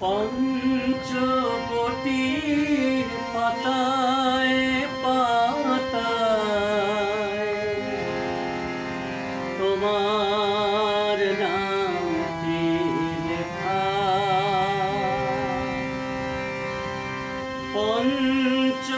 পঞ্চবটির পাতায় পাতায়। তোমার নামটি লেখা? পঞ্চ